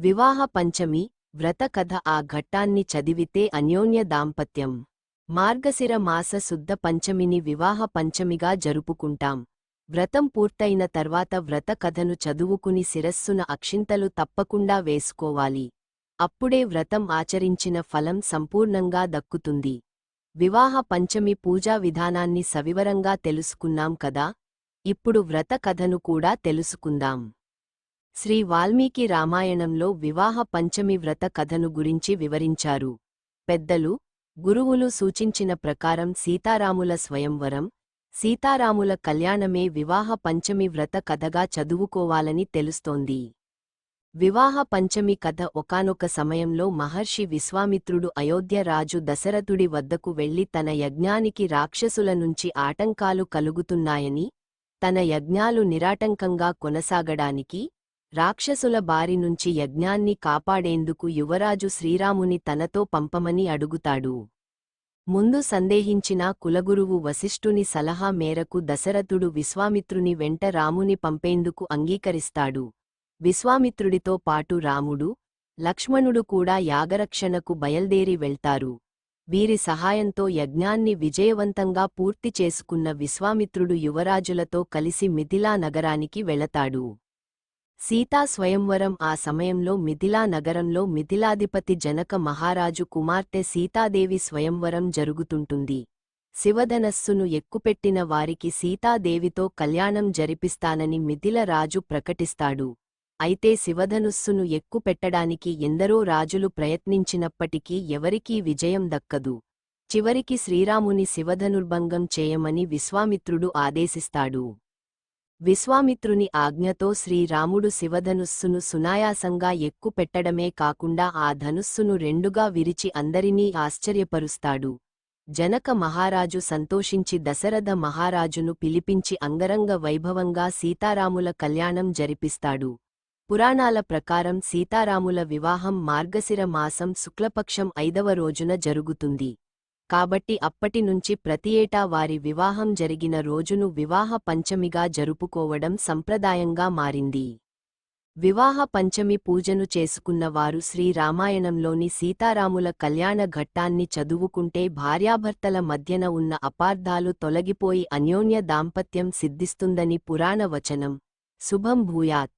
వివాహ పంచమి వ్రత కథ ఆ ఘట్టాన్ని చదివితే అన్యోన్య దాంపత్యం. మార్గశిర మాస శుద్ధ పంచమిని వివాహ పంచమిగా జరుపుకుంటాం. వ్రతం పూర్తయిన తర్వాత వ్రత కథను చదువుకుని శిరస్సున అక్షింతలు తప్పకుండా వేసుకోవాలి. అప్పుడే వ్రతం ఆచరించిన ఫలం సంపూర్ణంగా దక్కుతుంది. వివాహ పంచమి పూజా విధానాన్ని సవివరంగా తెలుసుకున్నాం కదా? ఇప్పుడు వ్రత కథను కూడా తెలుసుకుందాం. శ్రీ వాల్మీకి రామాయణంలో వివాహ పంచమి వ్రత కథను గురించి వివరించారు. పెద్దలు గురువులు సూచించిన ప్రకారం సీతారాముల స్వయంవరం సీతారాముల కళ్యాణమే వివాహ పంచమి వ్రత కథగా చదువుకోవాలని తెలుస్తోంది. వివాహ పంచమి కథ ఒకానొక సమయంలో మహర్షి విశ్వామిత్రుడు అయోధ్య రాజు దశరథుడి వద్దకు వెళ్ళి తన యజ్ఞానికి రాక్షసుల నుంచి ఆటంకాలు కలుగుతున్నాయని తన యజ్ఞాలు నిరాటంకంగా కొనసాగడానికి రాక్షసుల బారి నుంచి యజ్ఞాన్ని కాపాడేందుకు యువరాజు శ్రీరాముని తనతో పంపమని అడుగుతాడు. ముందు సందేహించిన కులగురువు వశిష్ఠుని సలహా మేరకు దశరథుడు విశ్వామిత్రుని వెంట రాముని పంపేందుకు అంగీకరిస్తాడు. విశ్వామిత్రుడితో పాటు రాముడు లక్ష్మణుడు కూడా యాగరక్షణకు బయల్దేరి వెళ్తారు. వీరి సహాయంతో యజ్ఞాన్ని విజయవంతంగా పూర్తి చేసుకున్న విశ్వామిత్రుడు యువరాజులతో కలిసి మిథిలా నగరానికి వెళతాడు. సీతా స్వయంవరం ఆ సమయంలో మిథిలా నగరంలో మిథిలాధిపతి జనక మహారాజు కుమార్తె సీతాదేవి స్వయంవరం జరుగుతుంటుంది. శివధనస్సును ఎక్కుపెట్టిన వారికి సీతాదేవితో కళ్యాణం జరిపిస్తానని మిథిల రాజు ప్రకటిస్తాడు. అయితే శివధనుస్సును ఎక్కుపెట్టడానికి ఎందరో రాజులు ప్రయత్నించినప్పటికీ ఎవరికీ విజయం దక్కదు. చివరికి శ్రీరాముని శివధనుర్భంగం చేయమని విశ్వామిత్రుడు ఆదేశిస్తాడు. విశ్వామిత్రుని ఆజ్ఞతో శ్రీరాముడు శివధనుస్సును సునాయాసంగా ఎక్కుపెట్టడమే కాకుండా ఆ ధనుస్సును రెండుగా విరిచి అందరినీ ఆశ్చర్యపరుస్తాడు. జనక మహారాజు సంతోషించి దశరథ మహారాజును పిలిపించి అంగరంగ వైభవంగా సీతారాముల కళ్యాణం జరిపిస్తాడు. పురాణాల ప్రకారం సీతారాముల వివాహం మార్గశిర మాసం శుక్లపక్షం ఐదవ రోజున జరుగుతుంది. కాబట్టి అప్పటినుంచి ప్రతి ఏటా వారి వివాహం జరిగిన రోజును వివాహ పంచమిగా జరుపుకోవడం సంప్రదాయంగా మారింది. వివాహ పంచమి పూజను చేసుకున్న వారు శ్రీరామాయణంలోని సీతారాముల కళ్యాణ ఘట్టాన్ని చదువుకుంటే భార్యాభర్తల మధ్యన ఉన్న అపార్థాలు తొలగిపోయి అన్యోన్య దాంపత్యం సిద్ధిస్తుందని పురాణ వచనం శుభం భూయాత్.